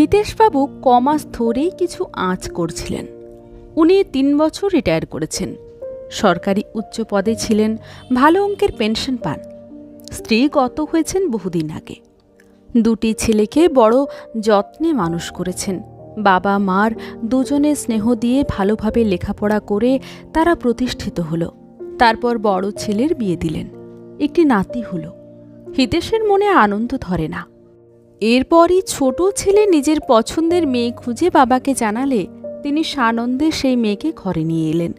হিতেশবাবু কমাস ধরেই কিছু আঁচ করছিলেন। উনি তিন বছর রিটায়ার করেছেন। সরকারি উচ্চ পদে ছিলেন, ভালো অঙ্কের পেনশন পান। স্ত্রী গত হয়েছেন বহুদিন আগে। দুটি ছেলেকে বড় যত্নে মানুষ করেছেন। বাবা মার দুজনে স্নেহ দিয়ে ভালোভাবে লেখাপড়া করে তারা প্রতিষ্ঠিত হলো। তারপর বড় ছেলের বিয়ে দিলেন। একটি নাতি হলো। হিতেশের মনে আনন্দ ধরে না। এরপরই ছোট ছেলে নিজের পছন্দের মেয়ে খুঁজে বাবাকে জানালে তিনি সানন্দে সেই মেয়েকে ঘরে নিয়ে এলেন।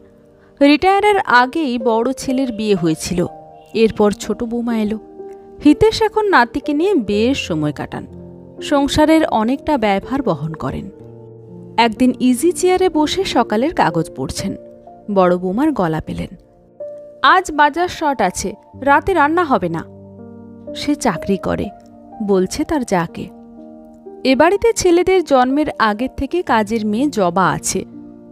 রিটায়ারের আগেই বড় ছেলের বিয়ে হয়েছিল। এরপর ছোট বৌমা এলো। হিতেশ এখন নাতিকে নিয়ে বেশ সময় কাটান। সংসারের অনেকটা ব্যয়ভার বহন করেন। একদিন ইজি চেয়ারে বসে সকালের কাগজ পড়ছেন। বড় বৌমার গলা পেলেন। আজ বাজার শট আছে, রাতে রান্না হবে না। সে চাকরি করে। বলছে তার যাকে। এ বাড়িতে ছেলেদের জন্মের আগের থেকে কাজের মেয়ে জবা আছে।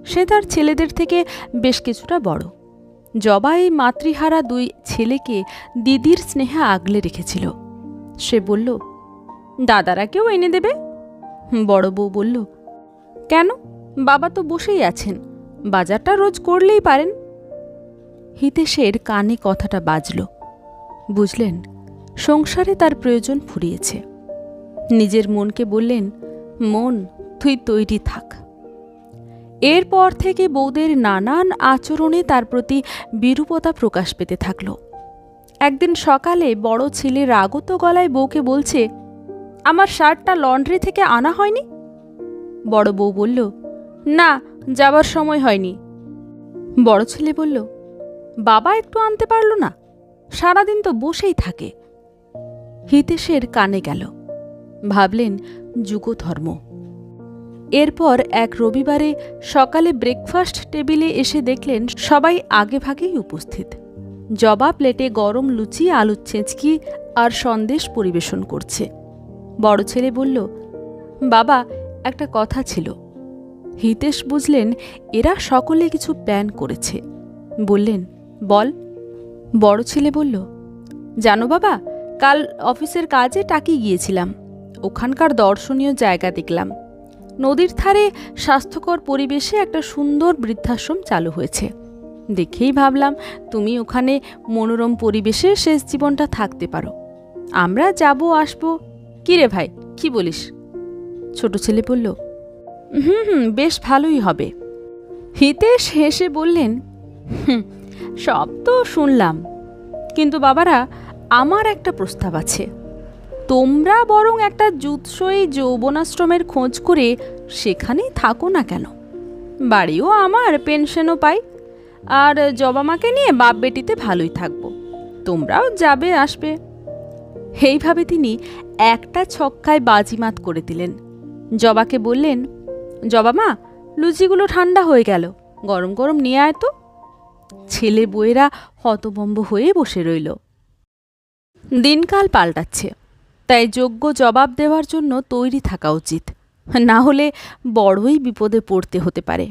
সে তার ছেলেদের থেকে বেশ কিছুটা বড়। জবা এই মাতৃহারা দুই ছেলেকে দিদির স্নেহে আগলে রেখেছিল। সে বলল, দাদারা কেউ এনে দেবে? বড় বউ বলল, কেন? বাবা তো বসেই আছেন। বাজারটা রোজ করলেই পারেন। হিতেশের কানে কথাটা বাজল। বুঝলেন সংসারে তার প্রয়োজন ফুরিয়েছে। নিজের মনকে বললেন, মন, তুই তৈরি থাক। এরপর থেকে বৌদের নানান আচরণে তার প্রতি বিরূপতা প্রকাশ পেতে থাকল। একদিন সকালে বড় ছেলে রাগত গলায় বউকে বলছে, আমার শার্টটা লন্ড্রি থেকে আনা হয়নি? বড় বউ বলল, না, যাবার সময় হয়নি। বড় ছেলে বলল, বাবা একটু আনতে পারল না। সারাদিন তো বসেই থাকে। হিতেশের কানে গেল। ভাবলেন, যুগধর্ম। এরপর এক রবিবারে সকালে ব্রেকফাস্ট টেবিলে এসে দেখলেন, সবাই আগে ভাগেই উপস্থিত। জবা প্লেটে গরম লুচি আলুর ছেঁচকি আর সন্দেশ পরিবেশন করছে। বড় ছেলে বলল, বাবা, একটা কথা ছিল। হিতেশ বুঝলেন, এরা সকলে কিছু প্ল্যান করেছে। বললেন, বল। বড় ছেলে বলল, জানো বাবা কাল অফিসের কাজে টাকি গিয়েছিলাম। ওখানকার দর্শনীয় জায়গা দেখলাম। নদীর ধারে স্বাস্থ্যকর পরিবেশে একটা সুন্দর বৃদ্ধাশ্রম চালু হয়েছে। দেখেই ভাবলাম, তুমি ওখানে মনোরম পরিবেশে শেষ জীবনটা থাকতে পারো। আমরা যাব, আসব। কিরে ভাই, কি বলিস? ছোট ছেলে বলল, হুম হুম, বেশ ভালোই হবে। হিতেশ হেসে বললেন, হুম, সব তো শুনলাম। কিন্তু বাবারা আমার একটা প্রস্তাব আছে। তোমরা বরং একটা জুৎসই যৌবনাশ্রমের খোঁজ করে সেখানেই থাকো না কেন? বাড়িও আমার, পেনশনও পাই। আর জবামাকে নিয়ে বাপ বেটিতে ভালোই থাকব। তোমরাও যাবে, আসবে। এইভাবে তিনি একটা ছক্কায় বাজিমাত করে দিলেন। জবাকে বললেন জবা মা লুচিগুলো ঠান্ডা হয়ে গেল। গরম গরম নিয়ে আয় তো। ছেলে বউয়েরা হতবম্ব হয়ে বসে রইল। দিনকাল পাল্টাচ্ছে। তাই যোগ্য জবাব দেওয়ার জন্য তৈরি থাকা উচিত। না হলে বড়ই বিপদে পড়তে হতে পারে।